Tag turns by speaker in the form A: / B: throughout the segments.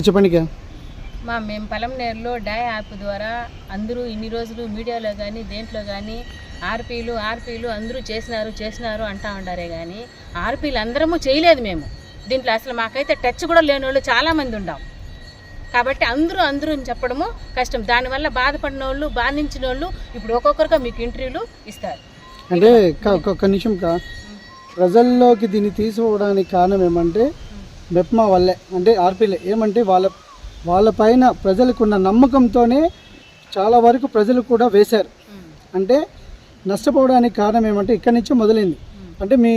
A: చెప్పండి.
B: మా మేము పలంనేరులో డై యాప్ ద్వారా అందరూ ఇన్ని రోజులు మీడియాలో కానీ దేంట్లో కానీ ఆర్పీలు ఆర్పీలు అందరూ చేసినారు చేసినారు అంటా ఉండారే కానీ ఆర్పీలు అందరము చేయలేదు మేము. దీంట్లో అసలు మాకైతే టచ్ కూడా లేని వాళ్ళు చాలామంది ఉండాం. కాబట్టి అందరూ అందరూ అని చెప్పడము కష్టం. దానివల్ల బాధపడిన వాళ్ళు బాధించిన వాళ్ళు ఇప్పుడు ఒక్కొక్కరుగా మీకు ఇంటర్వ్యూలు ఇస్తారు.
C: అంటే ఒక్క నిమిషం ప్రజల్లోకి దీన్ని తీసుకోవడానికి కారణం ఏమంటే మెప్మా వల్లే. అంటే ఆర్పీలే. ఏమంటే వాళ్ళ వాళ్ళ పైన ప్రజలకున్న నమ్మకంతోనే చాలా వరకు ప్రజలు కూడా వేశారు. అంటే నష్టపోవడానికి కారణం ఏమంటే ఇక్కడి నుంచే మొదలైంది. అంటే మీ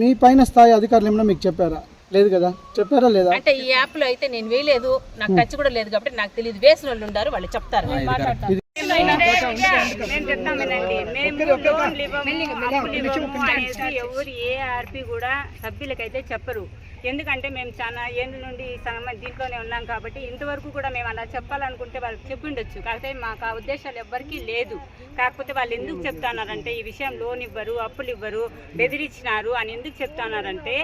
C: మీ పైన స్థాయి అధికారులు ఏమన్నా మీకు చెప్పారా? లేదు కదా? చెప్పారా లేదా?
B: అంటే ఈ యాప్లో అయితే నేను వేయలేదు. నాకు టచ్ కూడా లేదు కాబట్టి నాకు తెలియదు వేసిన వాళ్ళు ఉన్నారు వాళ్ళు చెప్తారు. నేను మాట్లాడతాను.
D: మేము చెప్తామేనండి మేము లోన్లు ఇవ్వము, అప్పులు ఇవ్వము అనేసి ఎవరు ఏ ఆర్పి కూడా సభ్యులకైతే చెప్పరు. ఎందుకంటే మేము చాలా ఏళ్ళ నుండి దీంట్లోనే ఉన్నాం కాబట్టి ఇంతవరకు కూడా మేము అలా చెప్పాలనుకుంటే వాళ్ళకి చెప్పిండొచ్చు. కాకపోతే మాకు ఆ ఉద్దేశాలు ఎవ్వరికీ లేదు. కాకపోతే వాళ్ళు ఎందుకు చెప్తున్నారంటే ఈ విషయం లోన్ ఇవ్వరు అప్పులు ఇవ్వరు బెదిరించినారు అని ఎందుకు చెప్తున్నారంటే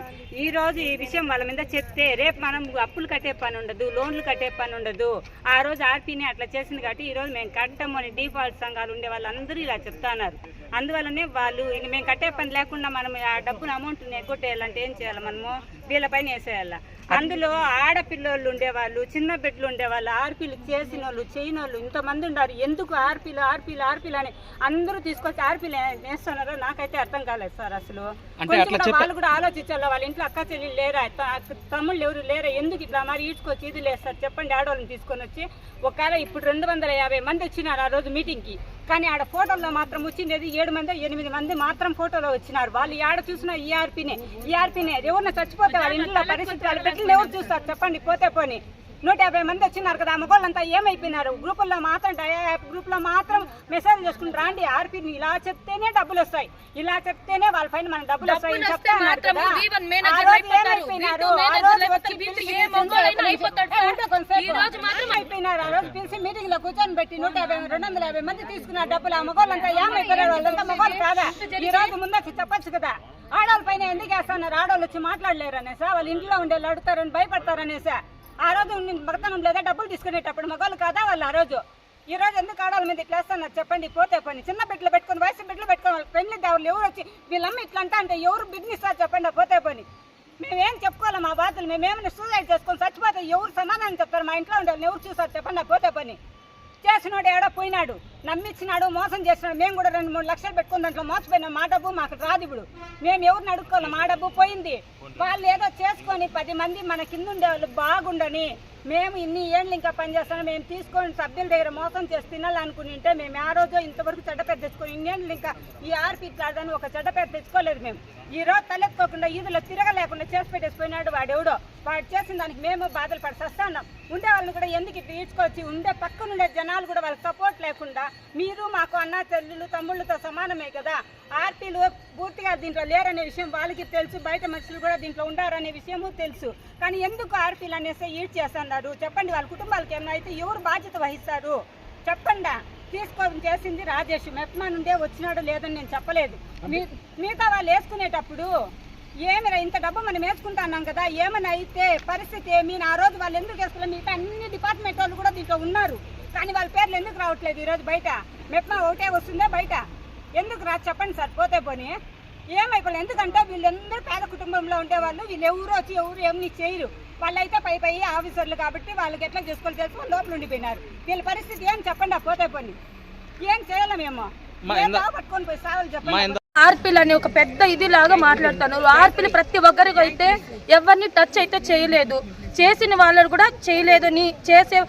D: ఈ రోజు ఈ విషయం వాళ్ళ మీద చెప్తే రేపు మనం అప్పులు కట్టే పని ఉండదు లోన్లు కట్టే పని ఉండదు. ఆ రోజు ఆర్పీని అట్లా చేసింది కాబట్టి ఈ రోజు మేము కట్టము అని డిఫాల్ట్ సంఘాలు ఉండే వాళ్ళందరూ ఇలా చెప్తున్నారు. అందువల్లనే వాళ్ళు ఇంక మేము కట్టే పని లేకుండా మనం ఆ డబ్బును అమౌంట్ ఎగ్గొట్టేయాలంటే ఏం చేయాలి మనము? వీళ్ళపైన వేసేయాల? అందులో ఆడపిల్లోళ్ళు ఉండేవాళ్ళు చిన్న బిడ్డలు ఉండేవాళ్ళు ఆర్పీలు చేసిన వాళ్ళు చేయని వాళ్ళు ఇంతమంది ఉన్నారు. ఎందుకు ఆర్పీలు ఆర్పీలు ఆర్పీలు అని అందరూ తీసుకొచ్చి ఆర్పీలు వేస్తున్నారో నాకైతే అర్థం కాలేదు సార్ అసలు. కొంచెం వాళ్ళు కూడా ఆలోచించాలి? వాళ్ళ ఇంట్లో అక్క చెల్లెలు లేరా? తమ్ముళ్ళు ఎవరు లేరా? ఎందుకు ఇట్లా? మరి ఈడ్చుకొచ్చి ఇది లేదు సార్. చెప్పండి ఆడవాళ్ళని తీసుకొని వచ్చి. ఒకవేళ ఇప్పుడు రెండు వందల యాభై మంది వచ్చినారు ఆ రోజు మీటింగ్కి. కానీ ఆడ ఫోటోల్లో మాత్రం వచ్చిండేది ఏడు మంది ఎనిమిది మంది మాత్రం ఫోటోలో వచ్చినారు. వాళ్ళు ఆడ చూసిన ఈఆర్పీనే ఈఆర్పీనే ఎవరిన చచ్చిపోతే వాళ్ళ ఇంట్లో పరిస్థితి వాళ్ళ పెట్టిన ఎవరు చూస్తారు? చెప్పండి పోతే పోని. నూట యాభై మంది వచ్చినారు కదా మగోళ్ళంతా ఏమైపోయినారు? గ్రూపుల్లో మాత్రం డయాప్ గ్రూప్లో మాత్రం మెసేజ్ చేసుకుని రాండి ఆర్పీని ఇలా చెప్తేనే డబ్బులు వస్తాయి. ఇలా చెప్తేనే వాళ్ళ పైన మనకు డబ్బులు వస్తాయి అని చెప్తా ఉన్నారు కదా. ఆ రోజు ఏమైపోయినారు? ఆ రోజు వచ్చి పిలిచి ఉంటే కొంతసేపు అయిపోయినారు ఆ రోజు పిలిచి మీటింగ్లో కూర్చొని పెట్టి నూట యాభై రెండు వందల యాభై మంది తీసుకున్నారు డబ్బులు. ఆ మగోళ్ళంతా ఏమైపోయారు వాళ్ళంతా మగోళ్ళు కాదా? ఈ రోజు ముందు వచ్చి చెప్పొచ్చు కదా. ఆడవాళ్ళ పైన ఎందుకు వేస్తున్నారు? ఆడవాళ్ళు వచ్చి మాట్లాడలేరు అనేసా వాళ్ళ ఇంట్లో ఉండే అడుగుతారని భయపడతారనేసా? ఆ రోజు మగతనం లేదా డబ్బులు తీసుకునేటప్పుడు మగవాళ్ళు కాదా వాళ్ళు ఆ రోజు? ఈ రోజు ఎందుకు ఆడవాళ్ళ మీద ఇట్లా వేస్తున్నారు? చెప్పండి పోతే పని. చిన్న బిడ్డలు పెట్టుకొని వయసు బిడ్డలు పెట్టుకుని వాళ్ళు పెళ్ళి దేవుళ్ళు ఎవరు వచ్చి వీళ్ళమ్మ ఇట్లా అంటే ఎవరు బిజినెస్ చెప్పండి పోతే పని. మేమేం చెప్పుకోవాలి మా బాధలు? మేమేమైనా సూసైడ్ చేసుకొని చచ్చిపోతే ఎవరు సమాధానం చెప్తారు? మా ఇంట్లో ఉండే ఎవరు చూసారు చెప్పండి పోతే పని. చేసినాడు ఏడో పోయినాడు నమ్మిచ్చినాడు మోసం చేసినాడు. మేము కూడా రెండు మూడు లక్షలు పెట్టుకున్న దాంట్లో మోసపోయినాం. మా డబ్బు మాకు రాదు ఇప్పుడు. మేము ఎవరిని అడుక్కోవాలి? మా డబ్బు పోయింది. వాళ్ళు ఏదో చేసుకొని పది మంది మన కింద ఉండే వాళ్ళు బాగుండని మేము ఇన్ని ఏళ్ళు ఇంకా పనిచేస్తున్నాం మేము తీసుకొని సభ్యుల దగ్గర మోసం చేసి తినాలనుకుంటే మేము ఆ రోజు ఇంతవరకు చెడ్డ పెద్ద తెచ్చుకొని ఇన్నేళ్ళు ఇంకా ఈ ఆర్పీ ఇట్లాడని ఒక చెడ్డ పెద్ద తెచ్చుకోలేదు మేము. ఈ రోజు తలెత్తుకోకుండా ఈదులో తిరగలేకుండా చేసి పెట్టేసిపోయినాడు వాడెవడో. వాడు చేసిన దానికి మేము బాధలు పడి వస్తున్నాం ఉండే వాళ్ళని కూడా ఎందుకు ఇట్లా ఈడ్చుకొచ్చి ఉండే పక్కనుండే జనాలు కూడా వాళ్ళకి సపోర్ట్ లేకుండా మీరు మాకు అన్న చెల్లెలు తమ్ముళ్ళతో సమానమే కదా. ఆర్పీలు పూర్తిగా దీంట్లో లేరనే విషయం వాళ్ళకి తెలుసు బయట మనుషులు కూడా దీంట్లో ఉండారనే విషయము తెలుసు. కానీ ఎందుకు ఆర్పీలు అనేసి ఈడ్ చేస్తున్నారు? చెప్పండి వాళ్ళ కుటుంబాలకి ఏమైనా అయితే ఎవరు బాధ్యత వహిస్తారు? చెప్పండి. తీసుకొని చేసింది రాజేష్. మెప్మా నుండే వచ్చినాడు లేదని నేను చెప్పలేదు. మిగతా వాళ్ళు వేసుకునేటప్పుడు ఏమిరా ఇంత డబ్బు మనం వేసుకుంటున్నాం కదా ఏమైనా అయితే పరిస్థితి ఏమి? ఆ రోజు వాళ్ళు ఎందుకు వేసుకోలేదు మిగతా అన్ని డిపార్ట్మెంట్ వాళ్ళు కూడా దీంట్లో ఉన్నారు. కానీ వాళ్ళ పేర్లు ఎందుకు రావట్లేదు ఈరోజు బయట? మెప్మా ఒకటే వస్తుందే బయట? ఎందుకు రా చెప్పండి సార్ పోతే పోనీ. ఏమైపోలేదు ఎందుకంటే వీళ్ళందరూ పేద కుటుంబంలో ఉండేవాళ్ళు. వీళ్ళు ఎవరు వచ్చి ఎవరు ఏమి చేయరు. వాళ్ళైతే పై పై ఆఫీసర్లు కాబట్టి వాళ్ళకి ఎట్లా చేసుకోవాలి తెలుసుకొని లోపల ఉండిపోయినారు. వీళ్ళ పరిస్థితి ఏం చెప్పండి ఆ పోతే పోనీ. ఏం చేయాలి మేము? పట్టుకొని పోయి సాగులు చెప్పండి.
E: ఆర్పీలు అని ఒక పెద్ద ఇది లాగా మాట్లాడుతున్నారు ఆర్పీలు ప్రతి ఒక్కరికి అయితే ఎవరిని టచ్ అయితే చేయలేదు. చేసిన వాళ్ళని కూడా చేయలేదని చేసే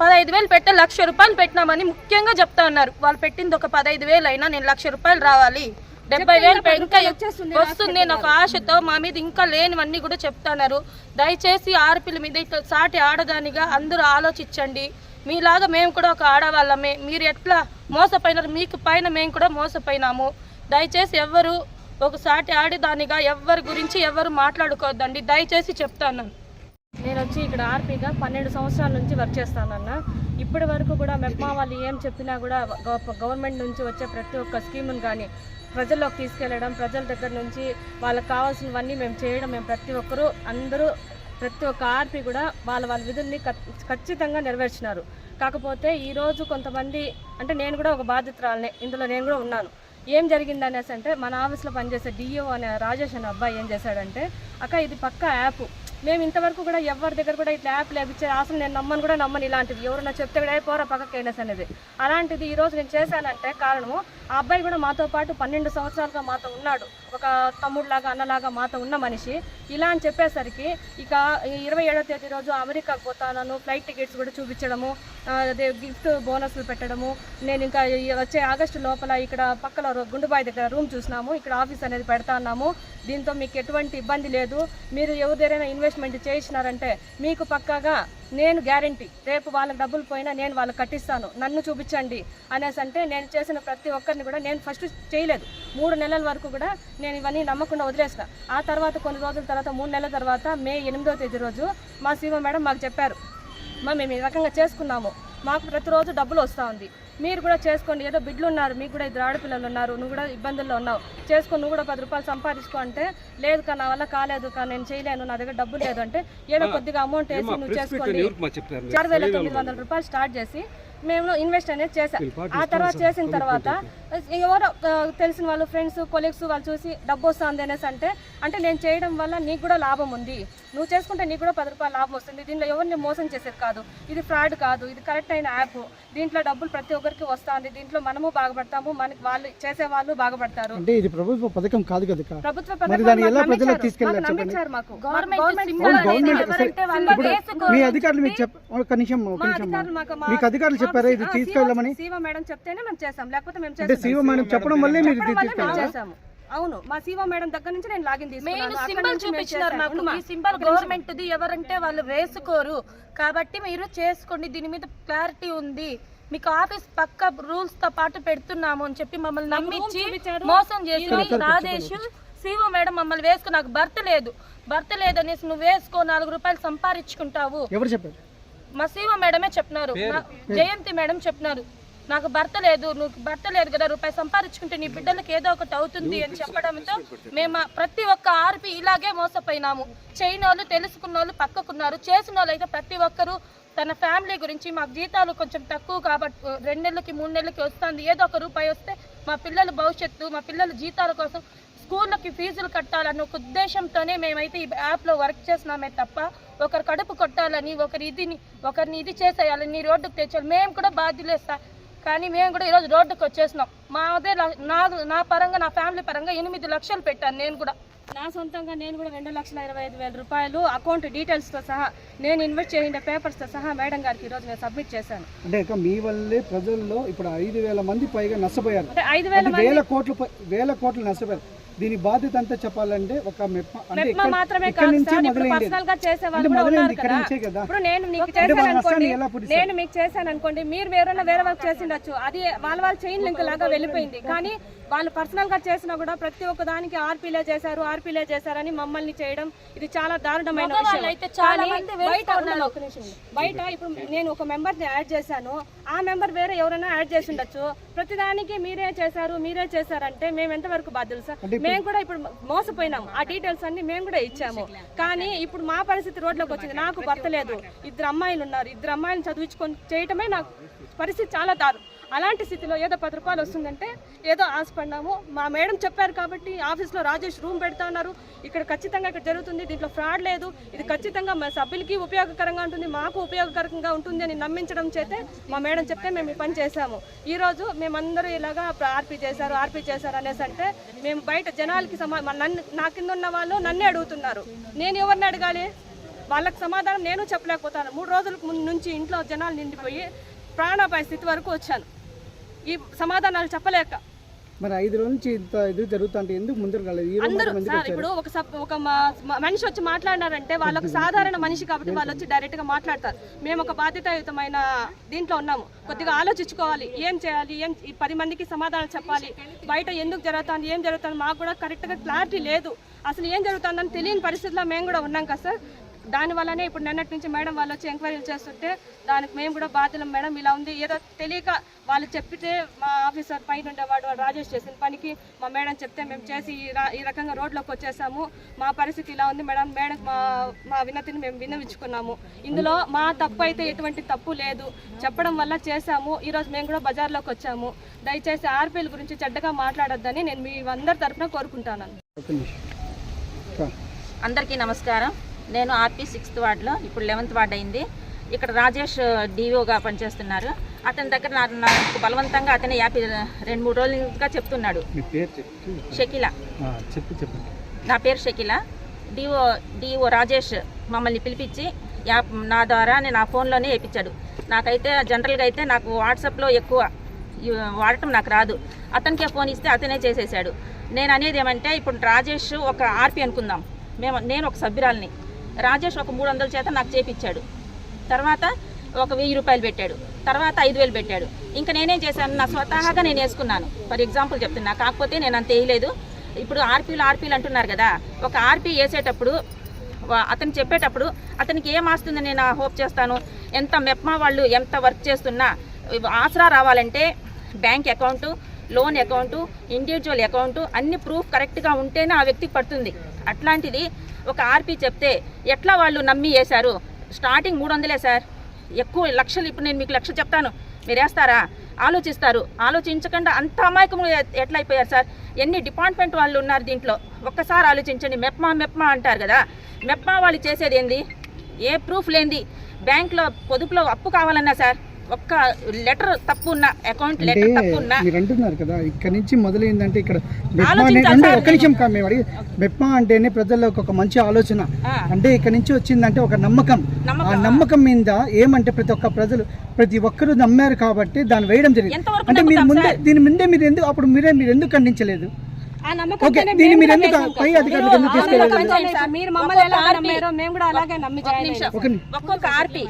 E: పదహైదు వేలు పెట్టే లక్ష రూపాయలు పెట్టినామని ముఖ్యంగా చెప్తా ఉన్నారు. వాళ్ళు పెట్టింది ఒక పదహైదు వేలు అయినా నేను లక్ష రూపాయలు రావాలి. డెబ్బై వేలు ఇంకా వస్తుంది నాకు ఆశతో మా మీద ఇంకా లేనివన్నీ కూడా చెప్తున్నారు దయచేసి ఆర్పీల మీద ఇట్లా సాటి ఆడదానిగా అందరూ ఆలోచించండి. మీలాగా మేము కూడా ఒక ఆడవాళ్ళమే. మీరు ఎట్లా మోసపోయినారు? మీకు పైన మేము కూడా మోసపోయినాము. దయచేసి ఎవ్వరు ఒక సాటి ఆడదానిగా ఎవరి గురించి ఎవరు మాట్లాడుకోవద్దండి. దయచేసి చెప్తాను
F: నేను వచ్చి ఇక్కడ ఆర్పీగా పన్నెండు సంవత్సరాల నుంచి వర్క్ చేస్తానన్న. ఇప్పటి వరకు కూడా మెప్మా వాళ్ళు ఏం చెప్పినా కూడా గవర్నమెంట్ నుంచి వచ్చే ప్రతి ఒక్క స్కీమును కానీ ప్రజల్లోకి తీసుకెళ్ళడం ప్రజల దగ్గర నుంచి వాళ్ళకి కావాల్సినవన్నీ మేము చేయడం మేము ప్రతి ఒక్కరూ అందరూ ప్రతి ఒక్క ఆర్పీ కూడా వాళ్ళ వాళ్ళ విధుల్ని ఖచ్చితంగా నెరవేర్చినారు. కాకపోతే ఈరోజు కొంతమంది అంటే నేను కూడా ఒక బాధితురాలనే ఇందులో నేను కూడా ఉన్నాను. ఏం జరిగింది అనేసి అంటే మన ఆఫీస్లో పనిచేసే డిఓ అనే రాజేష్ అనే అబ్బాయి ఏం చేశాడంటే అక్క ఇది పక్క యాప్. మేము ఇంతవరకు కూడా ఎవరి దగ్గర కూడా ఇట్లా యాప్ లేపించారు అసలు నేను నమ్మను కూడా నమ్మను ఇలాంటిది. ఎవరన్నా చెప్తే కూడా పోరా పక్కకి అయినస్ అనేది. అలాంటిది ఈరోజు నేను చేశానంటే కారణము ఆ అబ్బాయి కూడా మాతో పాటు పన్నెండు సంవత్సరాలుగా మాతో ఉన్నాడు. ఒక తమ్ముడులాగా అన్నలాగా మాతో ఉన్న మనిషి. ఇలా అని చెప్పేసరికి ఇక ఇరవై ఏడో తేదీ రోజు అమెరికాకు పోతాను ఫ్లైట్ టికెట్స్ కూడా చూపించడము అదే గిఫ్ట్ బోనస్లు పెట్టడము. నేను ఇంకా వచ్చే ఆగస్టు లోపల ఇక్కడ పక్కన గుండుబాయి దగ్గర రూమ్ చూసినాము. ఇక్కడ ఆఫీస్ అనేది పెడతా ఉన్నాము. దీంతో మీకు ఎటువంటి ఇబ్బంది లేదు. మీరు ఎవరిదైనా ఇన్వెస్ట్ ఇన్వెస్ట్మెంట్ చేయించినారంటే మీకు పక్కాగా నేను గ్యారంటీ రేపు వాళ్ళకి డబ్బులు పోయినా నేను వాళ్ళకి కట్టిస్తాను నన్ను చూపించండి అనేసి అంటే నేను చేసిన ప్రతి ఒక్కరిని కూడా నేను ఫస్ట్ చేయలేదు. మూడు నెలల వరకు కూడా నేను ఇవన్నీ నమ్మకుండా వదిలేసిన. ఆ తర్వాత కొన్ని రోజుల తర్వాత మూడు నెలల తర్వాత మే ఎనిమిదో తేదీ రోజు మా సీఎం మేడం మాకు చెప్పారు మా మేము ఈ రకంగా చేసుకున్నాము. మాకు ప్రతిరోజు డబ్బులు వస్తూ ఉంది. మీరు కూడా చేసుకోండి. ఏదో బిడ్డలు ఉన్నారు మీకు కూడా ఇద్దరు ఆడపిల్లలు ఉన్నారు నువ్వు కూడా ఇబ్బందుల్లో ఉన్నావు. చేసుకొని నువ్వు కూడా పది రూపాయలు సంపాదించుకో అంటే లేదు కా నా వల్ల కాలేదు కా నేను చేయలేను నా దగ్గర డబ్బులు లేదు అంటే ఏదో కొద్దిగా అమౌంట్ వేసి నువ్వు చేసుకోండి. ఆరు వేల తొమ్మిది వందల రూపాయలు స్టార్ట్ చేసి మేము ఇన్వెస్ట్ అనేది చేసాం ఆ తర్వాత చేసిన తర్వాత ఎవరో తెలిసిన వాళ్ళు ఫ్రెండ్స్ కొలీగ్స్ వాళ్ళు చూసి డబ్బు వస్తుంది అనేసి అంటే అంటే నేను చేయడం వల్ల నీకు కూడా లాభం ఉంది. నువ్వు చేసుకుంటే నీకు కూడా పది రూపాయలు లాభం వస్తుంది. దీంట్లో ఎవరిని మోసం చేసేది కాదు. ఇది ఫ్రాడ్ కాదు. ఇది కరెక్ట్ అయిన యాప్ దీంట్లో డబ్బులు ప్రతి ఒక్కరికి వస్తుంది. దీంట్లో మనము బాగుపడతాము. మనకి వాళ్ళు చేసే వాళ్ళు బాగుపడతారు.
C: అంటే ఇది ప్రభుత్వ పథకం కాదు కదా.
F: ప్రభుత్వ
C: దాన్ని
F: మాకు నమ్మించారు.
E: గవర్నమెంట్
C: అధికారులు మీకు
F: అధికారులు
C: చెప్పారా? ఇది తీసుకెళ్ళమని?
F: సీఓ మేడం చెప్తేనే మేము చేసాం లేకపోతే మేము
C: అంటే
F: చేసాం
C: మేడం చెప్పడం వల్లే మీరు
F: చెప్పడం
C: ఇది
F: వల్ల మేము
C: తీసుకెళ్ళారా
F: చేసాము అవును మా సీఓ మేడం దగ్గర నుంచి నేను లాగిన్
E: మెయిన్
F: తీసుకున్నాను.
E: సింబల్ చూపించినారు. మాకు. ఈ సింబల్ గవర్నమెంట్ ది ఎవరంటే వాళ్ళు వేసుకోరు కాబట్టి మీరు చేసుకోండి దీని మీద క్లారిటీ ఉంది. మీకు ఆఫీస్ పక్క రూల్స్తో పాటు పెడుతున్నాము అని చెప్పి మమ్మల్ని నమ్మించి. మోసం చేసి రాజేష్ శివ మేడం మమ్మల్ని వేసుకో నాకు భర్త లేదు. భర్త లేదనేసి నువ్వు వేసుకో నాలుగు రూపాయలు సంపాదించుకుంటావు.
C: ఎవరు చెప్పారు?
E: మా శివ మేడమే చెప్పినారు. జయంతి మేడం చెప్పినారు. నాకు భర్త లేదు నువ్వు భర్త లేదు కదా రూపాయి సంపాదించుకుంటే నీ బిడ్డలకు ఏదో ఒకటి అవుతుంది అని చెప్పడంతో మేము ప్రతి ఒక్క ఆర్పి ఇలాగే మోసపోయినాము. చేయని వాళ్ళు తెలుసుకున్న వాళ్ళు పక్కకున్నారు. చేసిన వాళ్ళు అయితే ప్రతి ఒక్కరు తన ఫ్యామిలీ గురించి మాకు జీతాలు కొంచెం తక్కువ కాబట్టి రెండు నెలలకి మూడు నెలలకి వస్తుంది. ఏదో ఒక రూపాయి వస్తే మా పిల్లల భవిష్యత్తు మా పిల్లల జీతాల కోసం స్కూళ్ళకి ఫీజులు కట్టాలన్న ఒక ఉద్దేశంతోనే మేమైతే ఈ యాప్లో వర్క్ చేస్తున్నామే తప్ప కొట్టాలని ఒకరి ఇదిని ఒకరిని ఇది చేసేయాలని రోడ్డుకు తెచ్చాలి మేము కూడా బాధ్యులే సార్ కానీ మేము కూడా ఈరోజు రోడ్డుకు వచ్చేసినాం. మా అదే ల- నా నా పరంగా నా ఫ్యామిలీ పరంగా ఎనిమిది లక్షలు పెట్టాను నేను కూడా.
F: నా సొంతంగా నేను కూడా రెండు లక్షల ఇరవై ఐదు వేల రూపాయలు అకౌంట్ డీటెయిల్స్తో సహా నేను ఇన్వెస్ట్ చేసిన పేపర్స్తో సహా మేడం గారికి ఈరోజు నేను సబ్మిట్ చేశాను.
C: అంటే మీ వల్లే ప్రజల్లో ఇప్పుడు ఐదు వేల మంది పైగా నష్టపోయారు.
F: అంటే ఐదు వేల
C: కోట్ల వేల కోట్లు నష్టపోయారు. దీని బాధ్యత అంతా చెప్పాలంటే ఒక మెప్ప
F: మాత్రమే కాదు
C: నుంచే
F: సార్. ఇప్పుడు పర్సనల్గా చేసే వాళ్ళు కూడా ఉన్నారు కదా. ఇప్పుడు నేను మీకు చేశాను అనుకోండి? నేను మీకు చేశాను అనుకోండి మీరు ఎవరైనా వేరే వర్క్ చేసి ఉండొచ్చు అది వాళ్ళ వాళ్ళ చైన్ లింక్ లాగా వెళ్ళిపోయింది. కానీ వాళ్ళు పర్సనల్గా చేసినా కూడా ప్రతి ఒక్క దానికి ఆర్పీలే చేశారు ఆర్పీలే చేశారని మమ్మల్ని చేయడం ఇది చాలా దారుణమైన బయట ఇప్పుడు నేను ఒక మెంబర్ని యాడ్ చేశాను. ఆ మెంబర్ వేరే ఎవరైనా యాడ్ చేసి ఉండొచ్చు ప్రతిదానికి మీరే చేశారు మీరే చేశారంటే మేము ఎంతవరకు బాధ్యులు సార్? మేము కూడా ఇప్పుడు మోసపోయినాం ఆ డీటెయిల్స్ అన్ని మేము కూడా ఇచ్చాము. కానీ ఇప్పుడు మా పరిస్థితి రోడ్లోకి వచ్చింది. నాకు భర్త లేదు. ఇద్దరు అమ్మాయిలు ఉన్నారు. ఇద్దరు అమ్మాయిలు చదివించుకొని చేయటమే నాకు పరిస్థితి చాలా దారు అలాంటి స్థితిలో ఏదో పది రూపాయలు వస్తుందంటే ఏదో ఆశపడినాము మా మేడం చెప్పారు కాబట్టి ఆఫీస్లో రాజేష్ రూమ్ పెడతా ఉన్నారు ఇక్కడ ఖచ్చితంగా ఇక్కడ జరుగుతుంది దీంట్లో ఫ్రాడ్ లేదు. ఇది ఖచ్చితంగా మా సభ్యులకి ఉపయోగకరంగా ఉంటుంది మాకు ఉపయోగకరంగా ఉంటుంది అని నమ్మించడం చేతే మా మేడం చెప్తే మేము ఈ పని చేశాము. ఈరోజు మేమందరూ ఇలాగా ఆర్పీ చేశారు ఆర్పీ చేశారు అనేసి అంటే మేము బయట జనాలకి సమా మా నన్ను నా కింద ఉన్న వాళ్ళు నన్నే అడుగుతున్నారు. నేను ఎవరిని అడగాలి? వాళ్ళకి సమాధానం నేను చెప్పలేకపోతాను. మూడు రోజుల ముందు నుంచి ఇంట్లో జనాలు నిండిపోయి ప్రాణాపాయ స్థితి వరకు వచ్చాను. ఈ సమాధానాలు చెప్పలేక.
C: మరి ఐదు రోజుల నుంచి ఇంత ఇది జరుగుతుంటే ఎందుకు ముందర కాలేదు
F: అందరూ సార్ ఇప్పుడు ఒక సబ్- ఒక మనిషి వచ్చి మాట్లాడినారంటే వాళ్ళొక సాధారణ మనిషి కాబట్టి వాళ్ళు వచ్చి డైరెక్ట్గా మాట్లాడతారు. మేము ఒక బాధ్యతాయుతమైన దీంట్లో ఉన్నాము. కొద్దిగా ఆలోచించుకోవాలి. ఏం చేయాలి? ఏం ఈ పది మందికి సమాధానం చెప్పాలి. బయట ఎందుకు జరుగుతుంది? ఏం జరుగుతుంది? మాకు కూడా కరెక్ట్గా క్లారిటీ లేదు. అసలు ఏం జరుగుతుందని తెలియని పరిస్థితిలో మేము కూడా ఉన్నాం కదా సార్. దాని వల్లనే ఇప్పుడు నిన్నటి నుంచి మేడం వాళ్ళు వచ్చి ఎంక్వైరీలు చేస్తుంటే దానికి మేము కూడా బాధ్యులం మేడం. ఇలా ఉంది. ఏదో తెలియక వాళ్ళు చెప్పితే మా ఆఫీసర్ పైన ఉండేవాడు వాడు రాజేష్ చేసిన పనికి మా మేడం చెప్తే మేము చేసి ఈ రా- ఈ రకంగా రోడ్లోకి వచ్చేసాము. మా పరిస్థితి ఇలా ఉంది మేడం. మేడం మా మా వినతిని మేము విన్నవించుకున్నాము. ఇందులో మా తప్పు అయితే ఎటువంటి తప్పు లేదు. చెప్పడం వల్ల చేశాము. ఈరోజు మేము కూడా బజార్లోకి వచ్చాము. దయచేసి ఆర్పీల గురించి చెడ్డగా మాట్లాడొద్దని నేను మీ అందరి తరఫున కోరుకుంటాను.
A: అందరికీ నమస్కారం. నేను ఆర్పీ సిక్స్త్ వార్డులో ఇప్పుడు లెవెంత్ వార్డ్ అయింది. ఇక్కడ రాజేష్ డిఓగా పనిచేస్తున్నారు. అతని దగ్గర నా- నాకు బలవంతంగా అతనే యాభై రెండు మూడు రోజులుగా చెప్తున్నాడు. షకిల.
C: ఆ,
A: నా పేరు షకిల. డిఓ డిఓ రాజేష్ మమ్మల్ని పిలిపించి యాప్ నా ద్వారా నేను నా ఫోన్లోనే వేయించాడు. నాకైతే జనరల్గా అయితే నాకు వాట్సాప్లో ఎక్కువ వాడటం నాకు రాదు. అతనికే ఫోన్ ఇస్తే అతనే చేసేసాడు. నేను అనేది ఏమంటే ఇప్పుడు రాజేష్ ఒక ఆర్పి అనుకుందాం. మేము నేను ఒక సభ్యురాల్ని. రాజేష్ ఒక మూడు వందల చేత నాకు చేపించాడు తర్వాత ఒక వెయ్యి రూపాయలు పెట్టాడు. తర్వాత ఐదు వేలు పెట్టాడు. ఇంకా నేనేం చేశాను? నా స్వతహాగా నేను వేసుకున్నాను. ఫర్ ఎగ్జాంపుల్ చెప్తున్నా. కాకపోతే నేను అంత వేయలేదు. ఇప్పుడు ఆర్పీలు ఆర్పీలు అంటున్నారు కదా. ఒక ఆర్పీ వేసేటప్పుడు అతను చెప్పేటప్పుడు అతనికి ఏం ఆస్తుందని నేను హోప్ చేస్తాను? ఎంత మెప్మా వాళ్ళు ఎంత వర్క్ చేస్తున్నా ఆసరా రావాలంటే bank account loan account individual account అన్ని ప్రూఫ్ కరెక్ట్గా ఉంటేనే ఆ వ్యక్తికి పడుతుంది. అట్లాంటిది ఒక ఆర్పీ చెప్తే ఎట్లా వాళ్ళు నమ్మి వేశారు? స్టార్టింగ్ మూడు వందలే సార్. ఎక్కువ లక్షలు ఇప్పుడు నేను మీకు లక్ష చెప్తాను. మీరు వేస్తారా? ఆలోచిస్తారు. ఆలోచించకుండా అంత అమాయకం ఎట్లా అయిపోయారు సార్? ఎన్ని డిపార్ట్మెంట్ వాళ్ళు ఉన్నారు దీంట్లో? ఒక్కసారి ఆలోచించండి. మెప్మా మెప్మా అంటారు కదా. మెప్మా వాళ్ళు చేసేది ఏంది? ఏ ప్రూఫ్ లేనిది? బ్యాంక్లో పొదుపులో అప్పు కావాలన్నా సార్. ఒక్క లెటర్ తప్పు ఉన్న అకౌంట్ లెటర్ తప్పు ఉన్నా
C: మీరు అంటున్నారు కదా ఇక్కడ నుంచి మొదలైందంటే ఇక్కడ బెప్మా అంటే. ఒక్క నిమిషం కా మేము అడిగి బెప్మా అంటేనే ప్రజలకు ఒక మంచి ఆలోచన. అంటే ఇక్కడ నుంచి వచ్చిందంటే ఒక నమ్మకం ఆ
A: నమ్మకం.
C: మీద ఏమంటే ప్రతి ఒక్క ప్రజలు ప్రతి ఒక్కరు నమ్మారు కాబట్టి దాన్ని వేయడం జరిగింది అంటే మీరు ముందే? దీని ముందే మీరు ఎందుకు అప్పుడు మీరే మీరు ఎందుకు ఖండించలేదు ఓకే దీన్ని మీరు ఎందుకు పై అధికారులకు ఎందుకు తీసుకెళ్ళలేదు
F: మీరు మమ్మల్ని ఎలా నమ్మారో మేము కూడా అలాగే నమ్మి
A: ఒక్కొక్క ఆర్పి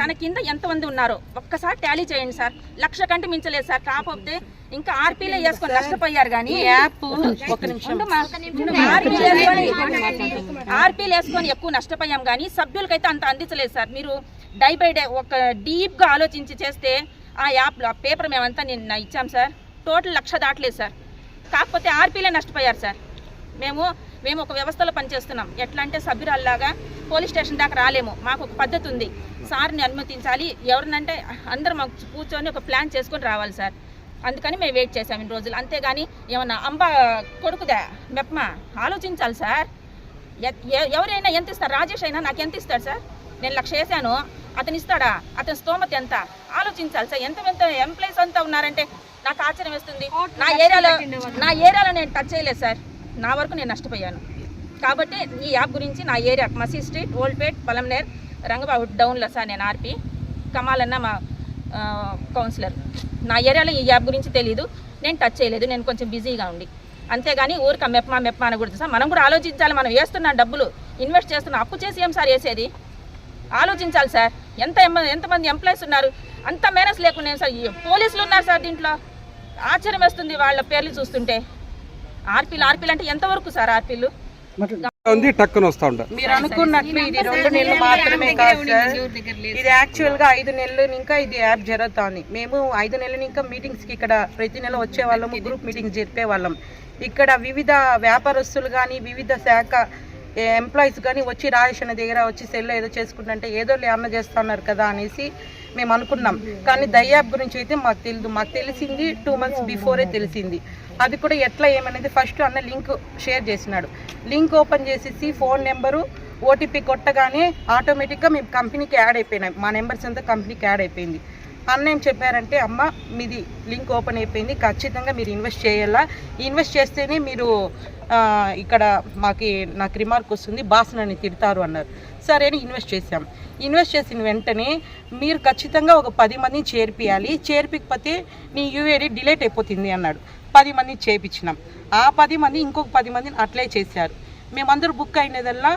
A: తన కింద ఎంతమంది ఉన్నారో ఒక్కసారి టాలీ చేయండి సార్. లక్ష కంటే మించలేదు సార్. కాకపోతే ఇంకా ఆర్పీలే వేసుకొని నష్టపోయారు కానీ యాప్ ఒక నిమిషం ఆర్పీలు వేసుకొని ఎక్కువ నష్టపోయాం కానీ సభ్యులకైతే అంత అందించలేదు సార్. మీరు డై బై డే ఒక డీప్గా ఆలోచించి చేస్తే ఆ యాప్లో ఆ పేపర్ మేమంతా నిన్న ఇచ్చాం సార్. టోటల్ లక్ష దాటలేదు సార్. కాకపోతే ఆర్పీలే నష్టపోయారు సార్. మేము మేము ఒక వ్యవస్థలో పనిచేస్తున్నాం. ఎట్లా అంటే సభ్యురాల్లాగా పోలీస్ స్టేషన్ దాకా రాలేము. మాకు ఒక పద్ధతి ఉంది. సార్ని అనుమతించాలి. ఎవరినంటే అందరూ మాకు కూర్చొని ఒక ప్లాన్ చేసుకొని రావాలి సార్. అందుకని మేము వెయిట్ చేసాం ఇన్ని రోజులు. అంతేగాని ఏమన్నా అంబ కొడుకుదా? మెప్మా? ఆలోచించాలి సార్. ఎ- ఎవరైనా ఎంత ఇస్తారు? రాజేష్ అయినా నాకు ఎంత ఇస్తాడు సార్? నేను లక్ష వేసాను. అతను ఇస్తాడా? అతని స్తోమత ఎంత? ఆలోచించాలి సార్. ఎంత ఎంత ఎంప్లాయీస్ అంతా ఉన్నారంటే నాకు ఆశ్చర్యం వేస్తుంది. నా ఏరియాలో నా ఏరియాలో నేను టచ్ చేయలేదు సార్. నా వరకు నేను నష్టపోయాను. కాబట్టి ఈ యాప్ గురించి నా ఏరియా మసీ స్ట్రీట్ ఓల్డ్పేట్ పలంనేర్ రంగబాబు డౌన్లో సార్ నేను ఆర్పి కమాలన్న మా కౌన్సిలర్ నా ఏరియాలో ఈ యాప్ గురించి తెలియదు నేను టచ్ చేయలేదు. నేను కొంచెం బిజీగా ఉండి. అంతేగాని ఊరికి మెప్మా మెప్మా అనకూడదు సార్. మనం కూడా ఆలోచించాలి. మనం వేస్తున్నాం డబ్బులు ఇన్వెస్ట్ చేస్తున్నాం అప్పు చేసి ఏం సార్ వేసేది? ఆలోచించాలి సార్. ఎంత ఎంతమంది ఎంప్లాయీస్ ఉన్నారు? అంత మేనస్ లేకుండా సార్? పోలీసులు ఉన్నారు సార్ దీంట్లో. ఆశ్చర్యం వేస్తుంది వాళ్ళ పేర్లు చూస్తుంటే. ఆర్పీలు ఆర్పీలు అంటే ఎంతవరకు సార్ ఆర్పీలు?
C: మాట్లాడండి.
G: ఉంది టక్కున వస్తూ ఉంటారు
H: మీరు అనుకున్నట్లు ఇది రెండు నెలలు మాత్రమే కాదు సార్. ఇది యాక్చువల్గా ఐదు నెలలు ఇంకా ఇది యాప్ జరుగుతోంది. మేము ఐదు నెలలు ఇంకా మీటింగ్స్కి ఇక్కడ ప్రతి నెల వచ్చే వాళ్ళము గ్రూప్ మీటింగ్ జరిపే వాళ్ళం. ఇక్కడ వివిధ వ్యాపారస్తులు కానీ వివిధ శాఖ ఎంప్లాయీస్ కానీ వచ్చి రాజేష్ అన్న దగ్గర వచ్చి సెల్ ఏదో చేసుకుంటుంటే ఏదో లే అన్న చేస్తున్నారు కదా అనేసి మేము అనుకున్నాం. కానీ దయ్యాప్ గురించి అయితే మాకు తెలియదు మాకు తెలిసింది టూ మంత్స్ బిఫోరే తెలిసింది. అది కూడా ఎట్లా ఏమనేది ఫస్ట్ అన్న లింక్ షేర్ చేసినాడు. లింక్ ఓపెన్ చేసేసి ఫోన్ నెంబరు ఓటీపీ కొట్టగానే ఆటోమేటిక్గా మేము కంపెనీకి యాడ్ అయిపోయినాం. మా నెంబర్స్ అంతా కంపెనీకి యాడ్ అయిపోయింది. అన్న ఏం చెప్పారంటే అమ్మ మీది లింక్ ఓపెన్ అయిపోయింది ఖచ్చితంగా మీరు ఇన్వెస్ట్ చేయాలా? ఇన్వెస్ట్ చేస్తేనే మీరు ఇక్కడ మాకి నాకు రిమార్క్ వస్తుంది బాస్ నన్ను తిడతారు అన్నారు. సరే అని ఇన్వెస్ట్ చేశాం. ఇన్వెస్ట్ చేసిన వెంటనే మీరు ఖచ్చితంగా ఒక పది మందిని చేర్పియాలి. చేర్పికపోతే నీ యూఏడి డిలేట్ అయిపోతుంది అన్నాడు. పది మందిని చేపించినాం ఆ పది మంది ఇంకొక పది మందిని అట్లే చేశారు. మేమందరూ బుక్ అయినదల్లా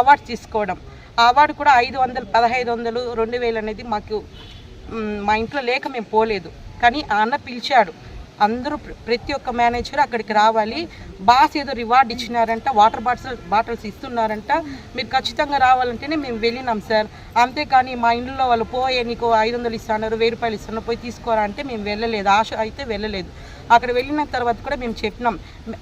H: అవార్డు తీసుకోవడం. ఆ అవార్డు కూడా ఐదు వందలు పదహైదు వందలు రెండు వేలు అనేది మాకు మా ఇంట్లో లేక మేము పోలేదు. కానీ ఆ అన్న పిలిచాడు. అందరూ ప్ర- ప్రతి ఒక్క మేనేజర్ అక్కడికి రావాలి. బాస్ ఏదో రివార్డ్ ఇచ్చినారంట వాటర్ బాటిల్స్ బాటిల్స్ ఇస్తున్నారంట. మీరు ఖచ్చితంగా రావాలంటేనే మేము వెళ్ళినాం సార్. అంతేకాని మా ఇంట్లో వాళ్ళు పోయే నీకు ఐదు వందలు ఇస్తున్నారు వెయ్యి రూపాయలు ఇస్తున్నారు పోయి తీసుకోరా అంటే మేము వెళ్ళలేదు. ఆశ అయితే వెళ్ళలేదు. అక్కడ వెళ్ళిన తర్వాత కూడా మేము చెప్పినాం.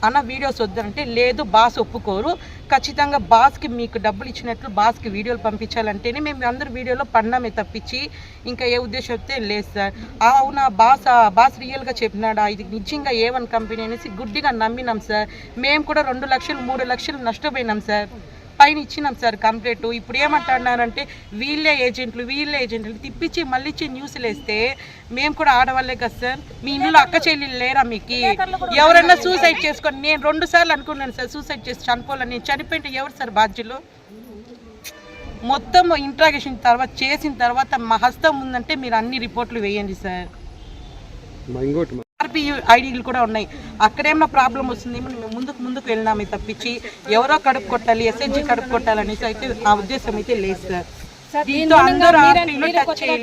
H: అన్న వీడియోస్ వద్దంటే లేదు బాస్ ఒప్పుకోరు. ఖచ్చితంగా బాస్కి మీకు డబ్బులు ఇచ్చినట్లు బాస్కి వీడియోలు పంపించాలంటేనే మేము అందరూ వీడియోలో పడినామే తప్పించి ఇంకా ఏ ఉద్దేశం ఉద్దేశంతో లేదు సార్. అవునా బాస్ బాస్ రియల్గా చెప్పినాడా? ఇది నిజంగా ఏ వన్ కంపెనీ అనేసి గుడ్డిగా నమ్మినాం సార్. మేము కూడా రెండు లక్షలు మూడు లక్షలు నష్టపోయినాం సార్. పైన ఇచ్చినాం సార్ కంప్లైంట్. ఇప్పుడు ఏమంటున్నారంటే వీళ్ళే ఏజెంట్లు వీళ్ళే ఏజెంట్లు తిప్పించి మళ్ళీ ఇచ్చి న్యూస్లు వేస్తే మేము కూడా ఆడవాళ్ళే కదా సార్. మీ ఇంట్లో అక్క చెల్లెలు లేరా మీకు? ఎవరన్నా సూసైడ్ చేసుకొని నేను రెండు సార్లు అనుకున్నాను సార్ సూసైడ్ చేసి చనిపోవాలని. నేను చనిపోయింటే ఎవరు సార్ బాధ్యులు? మొత్తం ఇంట్రాగేషన్ తర్వాత చేసిన తర్వాత మా హస్తం ఉందంటే మీరు అన్ని రిపోర్ట్లు వేయండి సార్. ఆర్పీ ఐడీలు కూడా ఉన్నాయి. అక్కడేమన్నా ప్రాబ్లం వస్తుంది మేము ముందుకు ముందుకు వెళ్ళినామే తప్పించి ఎవరో కడుపు కొట్టాలి ఎస్ఎస్జి కడుపు కొట్టాలనేసి అయితే ఆ ఉద్దేశం అయితే లేదు సార్.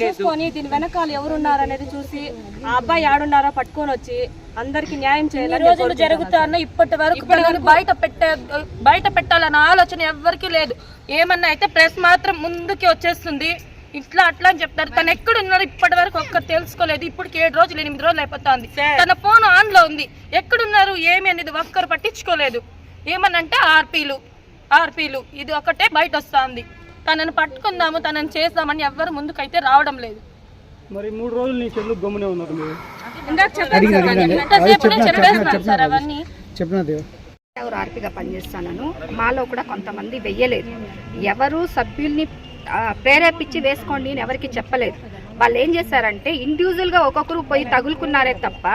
F: చూసుకొని దీని వెనకాల ఎవరున్నారు అనేది చూసి ఆ అబ్బాయి ఆడున్నారో పట్టుకొని వచ్చి అందరికి న్యాయం
E: ఈ
F: చేయాలని
E: రోజులు జరుగుతాన్న ఇప్పటి వరకు బయట పెట్టే బయట పెట్టాలన్న ఆలోచన ఎవ్వరికీ లేదు. ఏమన్నా అయితే ప్రెస్ మాత్రం ముందుకి వచ్చేస్తుంది. ఇట్లా అట్లా అని చెప్తారు. తను ఎక్కడ ఉన్నారో ఇప్పటి వరకు ఒక్కరు తెలుసుకోలేదు. ఇప్పటికి ఏడు రోజులు ఎనిమిది రోజులు అయిపోతుంది. తన ఫోన్ ఆన్లో ఉంది. ఎక్కడున్నారు ఏమి అనేది ఒక్కరు పట్టించుకోలేదు. ఏమనంటే ఆర్పీలు ఆర్పీలు. ఇది ఒకటే బయట వస్తుంది తనని పట్టుకుందాము తనని చేద్దామని ఎవ్వరు ముందుకైతే రావడం లేదు.
C: మరి మూడు రోజులు నీ చెల్లు గమ్మునే ఉన్నారు మీరు?
E: సార్, అవన్నీ.
C: చెప్పిన దేవ
G: ఎవరు ఆర్పిగా పనిచేస్తున్నాను మాలో కూడా కొంతమంది వెయ్యలేదు. ఎవరు సభ్యుల్ని ప్రేరేపించి వేసుకోండి అని ఎవరికి చెప్పలేదు. వాళ్ళు ఏం చేశారంటే ఇండివిజువల్గా ఒక్కొక్కరు పోయి తగులుకున్నారే తప్ప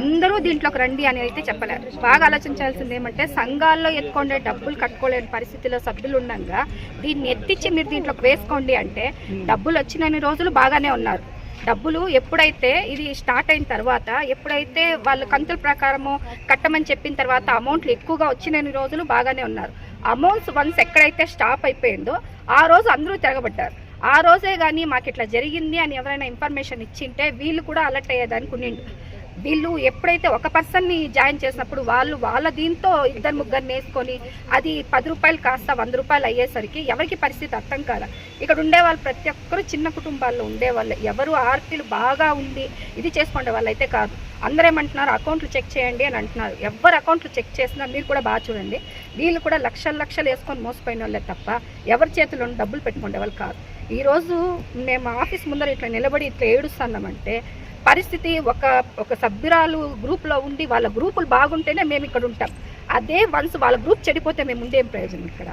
G: అందరూ దీంట్లోకి రండి అని అయితే చెప్పలేరు. బాగా ఆలోచించాల్సింది ఏమంటే సంఘాల్లో ఎత్తుಕೊಂడే డబ్బులు కట్టుకోలేని పరిస్థితిలో సభ్యులు ఉండగా దీన్ని ఎత్తిచ్చి మీరు దీంట్లోకి వేసుకోండి అంటే డబ్బులు వచ్చినన్ని రోజులు బాగానే ఉన్నారు. డబ్బులు ఎప్పుడైతే ఇది స్టార్ట్ అయిన తర్వాత ఎప్పుడైతే వాళ్ళు కంతుల ప్రకారము కట్టమని చెప్పిన తర్వాత అమౌంట్లు ఎక్కువగా వచ్చినన్ని రోజులు బాగానే ఉన్నారు. అమౌంట్స్ వన్స్ ఎక్కడైతే స్టాప్ అయిపోయిందో ఆ రోజు అందరూ తిరగబడ్డారు. ఆ రోజే కానీ మాకు ఇట్లా జరిగింది అని ఎవరైనా ఇన్ఫర్మేషన్ ఇచ్చింటే వీళ్ళు కూడా అలర్ట్ అయ్యేదానికి ఉండిండు. వీళ్ళు ఎప్పుడైతే ఒక పర్సన్ని జాయిన్ చేసినప్పుడు వాళ్ళు వాళ్ళ దీంతో ఇద్దరు ముగ్గురిని వేసుకొని అది పది రూపాయలు కాస్త వంద రూపాయలు అయ్యేసరికి ఎవరికి పరిస్థితి అర్థం కాదు ఇక్కడ ఉండేవాళ్ళు ప్రతి ఒక్కరు చిన్న కుటుంబాల్లో ఉండేవాళ్ళు. ఎవరు ఆర్పీలు బాగా ఉండి ఇది చేసుకునే వాళ్ళైతే కాదు. అందరేమంటున్నారు అకౌంట్లు చెక్ చేయండి అని అంటున్నారు. ఎవరు అకౌంట్లు చెక్ చేసినా మీరు కూడా బాగా చూడండి. వీళ్ళు కూడా లక్షలు లక్షలు వేసుకొని మోసపోయిన వాళ్ళే తప్ప ఎవరి చేతిలో డబ్బులు పెట్టుకునే వాళ్ళు కాదు. ఈరోజు మేము ఆఫీస్ ముందర ఇట్లా నిలబడి ఇట్లా ఏడుస్తున్నామంటే పరిస్థితి ఒక ఒక సభ్యురాలు గ్రూప్లో ఉండి వాళ్ళ గ్రూపులు బాగుంటేనే మేము ఇక్కడ ఉంటాం. అదే వన్స్ వాళ్ళ గ్రూప్ చెడిపోతే మేము ఉండేం ప్రయోజనం ఇక్కడ.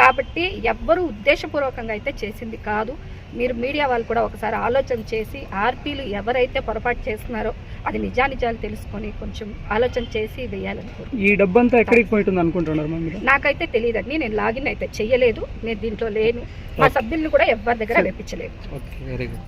G: కాబట్టి ఎవ్వరూ ఉద్దేశపూర్వకంగా అయితే చేసింది కాదు. మీరు మీడియా వాళ్ళు కూడా ఒకసారి ఆలోచన చేసి ఆర్పీలు ఎవరైతే పొరపాటు చేస్తున్నారో అది నిజానిజాలు తెలుసుకొని కొంచెం ఆలోచన చేసి వేయాలని కోరుకుంటున్నాను.
C: ఈ డబ్బంతా ఎక్కడికి పోయింటుంది అనుకుంటున్నారు
G: నాకైతే తెలియదండి. నేను లాగిన్ అయితే చెయ్యలేదు. నేను దీంట్లో లేను. మా సభ్యులను కూడా ఎవరి దగ్గర
C: గుడ్.